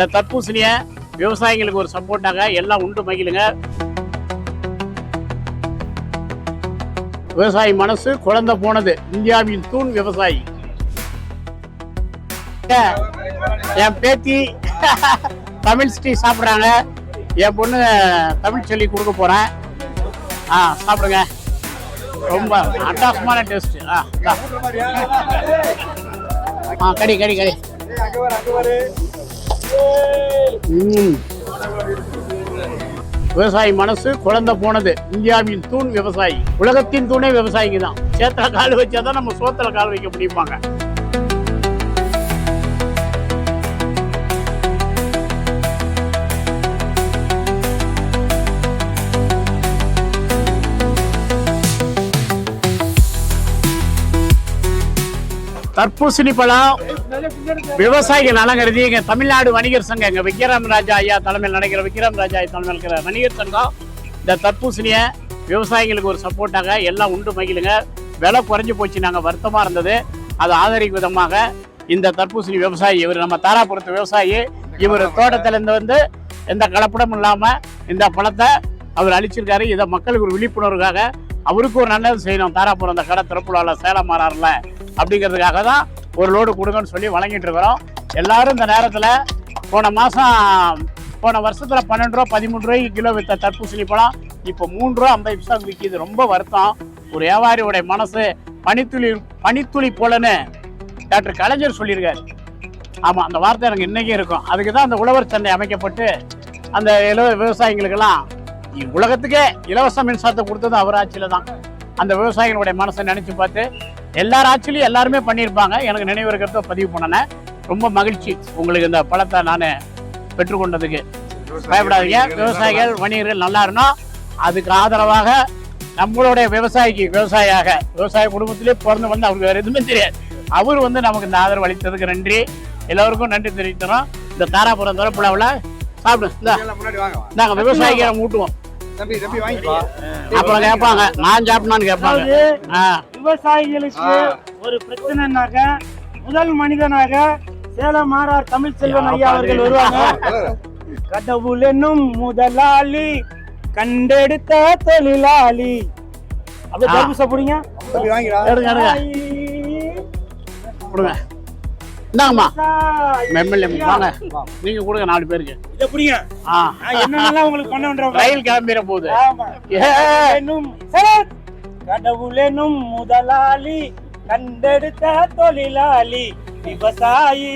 இந்த தர்பூசணிய விவசாயிகளுக்கு ஒரு சப்போர்ட்டாக எல்லாம் உண்டு மகிழுங்க. விவசாயி மனசு குழந்தை போனது. இந்தியாவின் தூண் விவசாயி. என் பேத்தி தமிழ் ஸ்ரீ சாப்பிட்றாங்க. என் பொண்ணு தமிழ் சொல்லி கொடுக்க போகிறேன் ஆ சாப்பிடுங்க. ரொம்ப அட்டாசமான டேஸ்ட் ஆ ஆ கடி கடி கடி. விவசாயி மனசு குழந்தை போனது. இந்தியாவின் தூண் விவசாயி. உலகத்தின் தூணே விவசாயிங்க தான். சேத்துல கால் வச்சாதான் நம்ம சோத்துல கால் வைக்க முடியுமாங்க. தர்பூசணி பழம் விவசாயிகள் நலம் கருதி எங்க தமிழ்நாடு வணிகர் சங்கம். எங்க விக்ரம் ராஜா ஐயா தலைமையில் நடக்கிற விக்ரம் ராஜா ஐயா தலைமையில் இருக்கிற வணிகர் சங்கம். இந்த தர்பூசணியை விவசாயிகளுக்கு ஒரு சப்போர்ட்டாக எல்லாம் உண்டு மகிழுங்க. விலை குறைஞ்சு போச்சு நாங்கள் வருத்தமாக இருந்தது. அதை ஆதரிக்கும் விதமாக இந்த தர்பூசணி விவசாயி இவர் நம்ம தாராபுரத்து விவசாயி இவர் தோட்டத்திலேருந்து வந்து எந்த கலப்படமும் இல்லாமல் இந்த பழத்தை அவர் அழிச்சிருக்காரு. இதை மக்களுக்கு ஒரு விழிப்புணர்வுக்காக அவருக்கு ஒரு நல்லது செய்யணும். தாராபுரம் அந்த கடை திறப்புலாவில் சேலம் மாறாருல அப்படிங்கிறதுக்காக தான் ஒரு லோடு கொடுங்கன்னு சொல்லி வழங்கிட்டு இருக்கிறோம். எல்லாரும் இந்த நேரத்தில் போன மாதம் போன வருஷத்தில் பன்னெண்டு ரூபா பதிமூணு ரூபாய்க்கு கிலோ வித்த தர்பூசணி பழம் இப்போ மூணு ரூபா ஐம்பது பைசா விற்கிது ரொம்ப வருத்தம். ஒரு வியாபாரியோடைய மனசு பனித்துளி பனித்துளி போலன்னு டாக்டர் கலைஞர் சொல்லியிருக்காரு. ஆமாம் அந்த வார்த்தை எனக்கு இன்றைக்கும் இருக்கும். அதுக்கு தான் அந்த உழவர் சந்தை அமைக்கப்பட்டு அந்த இலவ விவசாயிகளுக்கெல்லாம் இ- உலகத்துக்கே இலவச மின்சாரத்தை கொடுத்தது அவர் ஆட்சியில் தான் அந்த விவசாயிகளுடைய மனசை நினச்சி பார்த்து எல்லார் ஆட்சிலையும் எல்லாருமே பண்ணியிருப்பாங்க. எனக்கு நினைவு இருக்கிறத பதிவு பண்ணினேன் ரொம்ப மகிழ்ச்சி உங்களுக்கு இந்த பழத்தை நான் பெற்றுக்கொண்டதுக்கு. பயப்படாதீங்க. விவசாயிகள் வணிகர்கள் நல்லா இருந்தோம். அதுக்கு ஆதரவாக நம்மளுடைய விவசாயிக்கு விவசாயியாக விவசாய குடும்பத்திலே பிறந்து வந்து அவருக்கு வேற எதுவுமே தெரியாது. அவர் வந்து நமக்கு இந்த ஆதரவு அளித்ததுக்கு நன்றி. எல்லோருக்கும் நன்றி தெரிவிக்கிறோம் இந்த தாராபுரம் திறப்புலாவில் சாப்பிடு இந்த. முன்னாடி வாங்க அப்புறம் கேட்பாங்க. நான் சாப்பிடணும்னு கேட்பாங்க. விவசாயிகளுக்கு. ஒரு பிரச்சனைனாக்க முதல் மனிதனாக சேலம் மாறார் தமிழ் செல்வன் ஐயா அவர்கள் வருவாங்க. கடவுள் என்னும் முதலாளி கண்டெடுத்த தொழிலாளி. அப்படியே. தர்பூச புடிங்க. இந்தாங்கம்மா. எம்எல்ஏ வாங்க. நீங்க கொடுங்க நாலு பேருக்கு. இத நான் என்னென்னலாம் உங்களுக்கு பண்ண ரயில் கிளம்பிட போகுது ஆமா. ஏ, என்னும் சார், கடவுள் எனும் முதலாளி கண்டெடுத்த தொழிலாளி விவசாயி.